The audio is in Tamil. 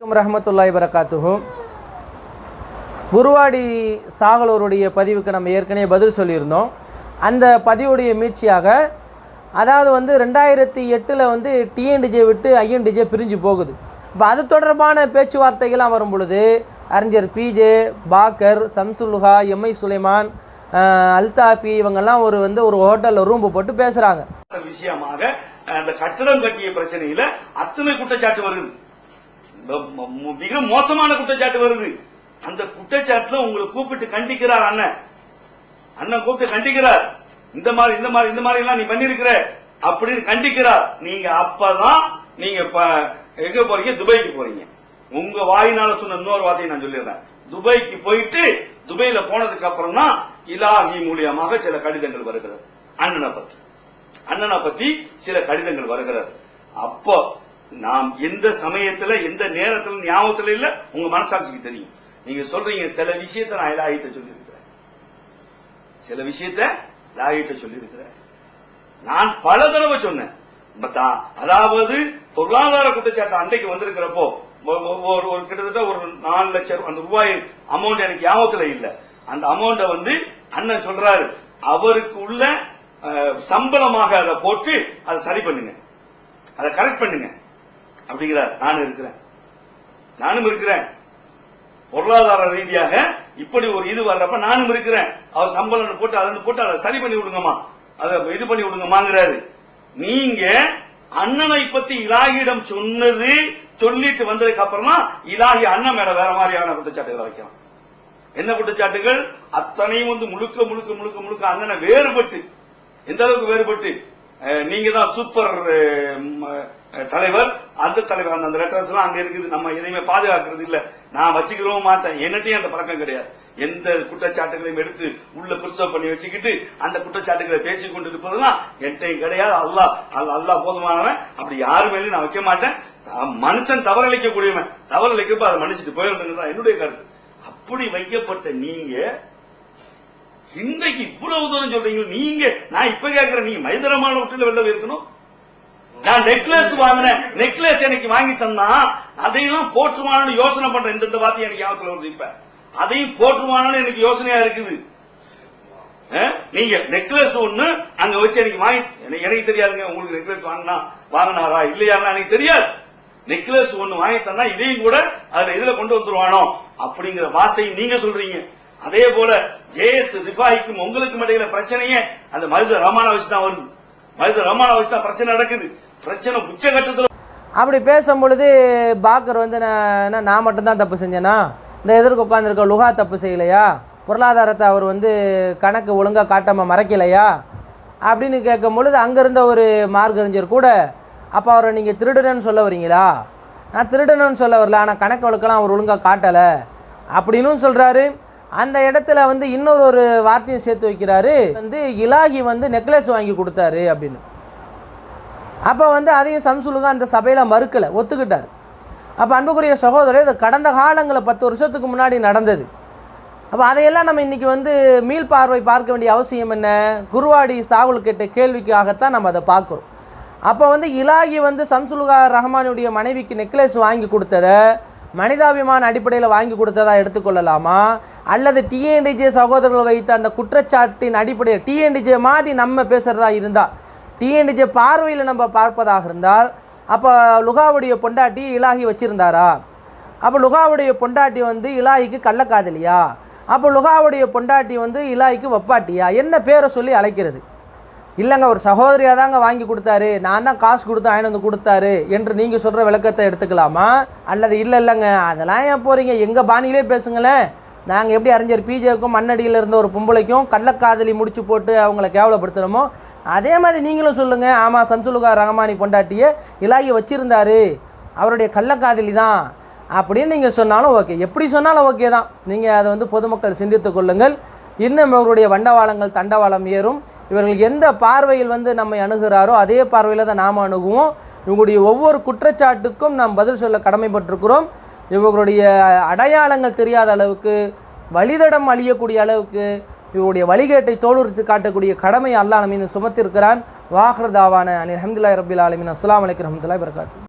வணக்கம் ரஹமத்துல்லாய் வரகாத்துஹு குருவாடி சாகலோருடைய பதிவுக்கு நம்ம ஏற்கனவே பதில் சொல்லியிருந்தோம். அந்த பதிவுடைய மீட்சியாக அதாவது வந்து ரெண்டாயிரத்தி எட்டில் வந்து டிஎன்டிஜே விட்டு ஐஎன்டிஜே பிரிஞ்சு போகுது. இப்போ அது தொடர்பான பேச்சுவார்த்தைகள்லாம் வரும் பொழுது அறிஞர் பிஜே பாக்கர் சம்சுல்ஹா எம்ஐ சுலைமான் அல்தாஃபி இவங்கெல்லாம் ஒரு வந்து ஒரு ஹோட்டலில் ரூம் போட்டு பேசுகிறாங்க விஷயமாக அந்த கட்டடம் கட்டிய பிரச்சனையில் அத்தனை குற்றச்சாட்டு வருது. மிக மோசமான குற்றச்சாட்டு வருது. அந்த குற்றச்சாட்டுல உங்களை கூப்பிட்டு கண்டிக்கிறார் அண்ணன். அண்ணன் கூப்பிட்டு கண்டிக்கிறார். இந்த மாதிரி இந்த மாதிரி இந்த மாதிரி எல்லாம் நீ பண்ணிருக்கிற அப்படின்னு கண்டிக்கிறார். நீங்க அப்பதான் நீங்க எங்க போறீங்க? துபாய்க்கு போறீங்க. உங்க வாயினால சொன்ன இன்னொரு வார்த்தையை நான் சொல்லிடுறேன். துபாய்க்கு போயிட்டு துபாயில போனதுக்கு அப்புறம் தான் இலாஹி மூலியமாக சில கடிதங்கள் வருகிறது. அண்ணனை பத்தி. அண்ணனை பத்தி சில கடிதங்கள் வருகிறது. அப்போ நாம் எந்த சமயத்துல எந்த நேரத்துல ஞாபகத்துல இல்ல உங்க மனசாட்சிக்கு தெரியும். நீங்க சொல்றீங்க சில விஷயத்த நான் இலாகிட்ட சொல்லியிருக்கிறேன். சில விஷயத்த இலாகிட்ட சொல்லியிருக்கிறேன். நான் பல தடவை சொன்னேன். அதாவது பொருளாதார குற்றச்சாட்டு அன்றைக்கு வந்திருக்கிறப்போ ஒரு ஒரு கிட்டத்தட்ட ஒரு நாலு லட்சம் அந்த ரூபாய் அமௌண்ட் எனக்கு ஞாபகத்துல இல்ல. அந்த அமௌண்ட வந்து அண்ணன் சொல்றாரு அவருக்கு உள்ள அஹ், சம்பளமாக அதை போட்டு அதை சரி பண்ணுங்க. அதை கரெக்ட் பண்ணுங்க. அப்படிங்கிறார். நானும் இருக்கிறேன். நானும் இருக்கிறேன். பொருளாதார ரீதியாக இப்படி ஒரு இது வர்றப்ப நானும் இருக்கிறேன். அவர் சம்பளம் போட்டு அதை போட்டு அதை சரி பண்ணி விடுங்கம்மா. அதை இது பண்ணி விடுங்கம்மாங்கிறாரு. நீங்க அண்ணனை பத்தி இலாகியிடம் சொன்னது சொல்லிட்டு வந்ததுக்கு அப்புறமா இலாகி அண்ணன் மேல வேற மாதிரியான குற்றச்சாட்டுகளை வைக்கலாம். என்ன குற்றச்சாட்டுகள்? அத்தனையும் வந்து முழுக்க முழுக்க முழுக்க முழுக்க அண்ணனை வேறுபட்டு எந்த அளவுக்கு வேறுபட்டு? அஹ், நீங்க தான் சூப்பர் தலைவர். அந்த தலைவர் அந்த- அந்த லெட்டர்ஸ் எல்லாம் அங்க இருக்குது. நம்ம எதையுமே பாதுகாக்கிறது இல்ல. நான் வச்சுக்கிறவும் மாட்டேன். என்னட்டையும் அந்த பழக்கம் கிடையாது. எந்த குற்றச்சாட்டுகளையும் எடுத்து உள்ள பிரிசர்வ் பண்ணி வச்சுக்கிட்டு அந்த குற்றச்சாட்டுகளை பேசிக் கொண்டு இருப்பதெல்லாம் என்கிட்டயும் கிடையாது. அல்லாஹ் அல்ல போதுமானவன். அப்படி யாரு மேலேயும் நான் வைக்க மாட்டேன். மனுஷன் தவறளிக்க கூடியவன் தவறளிக்கப்ப அதை மன்னிச்சுட்டு போயிருந்ததுதான் என்னுடைய கருத்து. அப்படி வைக்கப்பட்ட நீங்க இன்றைக்கு இவ்வளவு தூரம் சொல்றீங்க. நீங்க நான் இப்ப கேட்கிறேன் நீங்க மைதரமான விட்டுல வெளில இருக்கணும் நான் நெக்லஸ் வாங்கினேன். நெக்லஸ் எனக்கு வாங்கி தந்தா அதையும் போற்றுவானு யோசனை பண்றேன். இந்த வார்த்தை எனக்கு ஞாபகத்துல வருது இப்ப அதையும் போற்றுவானு எனக்கு யோசனையா இருக்குது. நீங்க நெக்லஸ் ஒண்ணு அங்க வச்சு எனக்கு வாங்கி எனக்கு- எனக்கு தெரியாதுங்க. உங்களுக்கு நெக்லஸ் வாங்கினா வாங்கினாரா இல்லையான்னு எனக்கு தெரியாது. நெக்லஸ் ஒண்ணு வாங்கி தந்தா இதையும் கூட அதுல இதுல கொண்டு வந்துருவானோ அப்படிங்கிற வார்த்தையை நீங்க சொல்றீங்க. அதே போல ஜேஎஸ் ரிஃபாய்க்கும் உங்களுக்கும் இடையில பிரச்சனையே அந்த மருத ரமானா வச்சு தான் வருது. மருத ரமானா வச்சு தான் பிரச்சனை நடக்குது. பிரச்சனை உச்சகட்டத்தில் அப்படி பேசும் பொழுது பாக்கர் வந்து நான் என்ன நான் மட்டும்தான் தப்பு செஞ்சேனா? இந்த எதிர்க்கு உட்காந்துருக்க லுகா தப்பு செய்யலையா? பொருளாதாரத்தை அவர் வந்து கணக்கு ஒழுங்காக காட்டாமல் மறைக்கலையா? அப்படின்னு கேட்கும் பொழுது அங்கே இருந்த ஒரு மார்கறிஞர் கூட அப்போ அவரை நீங்கள் திருடுறேன்னு சொல்ல வரீங்களா? நான் திருடணும்னு சொல்ல வரல ஆனால் கணக்கு வழக்கெல்லாம் அவர் ஒழுங்காக காட்டலை. அப்படின்னும் சொல்கிறாரு அந்த இடத்துல வந்து இன்னொரு ஒரு வார்த்தையும் சேர்த்து வைக்கிறாரு. வந்து இலாகி வந்து நெக்லஸ் வாங்கி கொடுத்தாரு அப்படின்னு. அப்போ வந்து அதையும் சம்சுலுங்க அந்த சபையில் மறுக்கலை ஒத்துக்கிட்டார். அப்போ அன்புக்குரிய சகோதரர் இது கடந்த காலங்களில் பத்து வருஷத்துக்கு முன்னாடி நடந்தது. அப்போ அதையெல்லாம் நம்ம இன்றைக்கி வந்து மீள் பார்வை பார்க்க வேண்டிய அவசியம் என்ன? குருவாடி சாகுல் கேட்ட கேள்விக்காகத்தான் நம்ம அதை பார்க்குறோம். அப்போ வந்து இலாகி வந்து சம்சுலுகா ரஹ்மானுடைய மனைவிக்கு நெக்லஸ் வாங்கி கொடுத்ததை மனிதாபிமான அடிப்படையில் வாங்கி கொடுத்ததா எடுத்துக்கொள்ளலாமா? அல்லது டிஎன்டிஜே சகோதரர்கள் வைத்த அந்த குற்றச்சாட்டின் அடிப்படையில் டிஎன்டிஜே மாதிரி நம்ம பேசுகிறதா இருந்தால் டிஎன்டிஜே பார்வையில் நம்ம பார்ப்பதாக இருந்தால் அப்போ லுகாவுடைய பொண்டாட்டி இலாகி வச்சிருந்தாரா? அப்போ லுகாவுடைய பொண்டாட்டி வந்து இலாஹிக்கு கள்ளக்காதலியா? அப்போ லுகாவுடைய பொண்டாட்டி வந்து இலாய்க்கு வப்பாட்டியா? என்ன பேரை சொல்லி அழைக்கிறது? இல்லைங்க ஒரு சகோதரியாக தாங்க வாங்கி கொடுத்தாரு. நான் தான் காசு கொடுத்து வாங்கிட்டு வந்து கொடுத்தாரு என்று நீங்கள் சொல்கிற விளக்கத்தை எடுத்துக்கலாமா? அல்லது இல்லை இல்லைங்க அதெல்லாம் ஏன் போகிறீங்க எங்கள் பாணியிலே பேசுங்களேன். நாங்கள் எப்படி அறிஞர் பிஜேக்கும் மண்ணடியில் இருந்த ஒரு பொம்பளைக்கும் கள்ளக்காதலி முடிச்சு போட்டு அவங்கள கேவலப்படுத்தணுமோ அதே மாதிரி நீங்களும் சொல்லுங்கள் ஆமாம் சம்சுலுகா ரஹமானி பொண்டாட்டியை இலாகி வச்சிருந்தாரு. அவருடைய கள்ளக்காதலி தான் அப்படின்னு நீங்கள் சொன்னாலும் ஓகே. எப்படி சொன்னாலும் ஓகே தான். நீங்கள் அதை வந்து பொதுமக்கள் சிந்தித்து கொள்ளுங்கள். இன்னும் இவருடைய வண்டவாளங்கள் தண்டவாளம் ஏறும். இவர்கள் எந்த பார்வையில் வந்து நம்மை அணுகிறாரோ அதே பார்வையில் தான் நாம் அணுகுவோம். இவங்களுடைய ஒவ்வொரு குற்றச்சாட்டுக்கும் நாம் பதில் சொல்ல கடமைப்பட்டிருக்கிறோம். இவர்களுடைய அடையாளங்கள் தெரியாத அளவுக்கு வழிதடம் அழியக்கூடிய அளவுக்கு இவருடைய வழிகேட்டை தோலுரித்து காட்டக்கூடிய கடமை அல்லாஹ் நம்ம சுமத்திருக்கிறான். வாஹ்ரதாவான அனில் அஹமதுல்லாய் ரபில் ஆலமின். அஸ்லாம் அலைக்கு ரஹமத்துல்லாய் வரகாத்து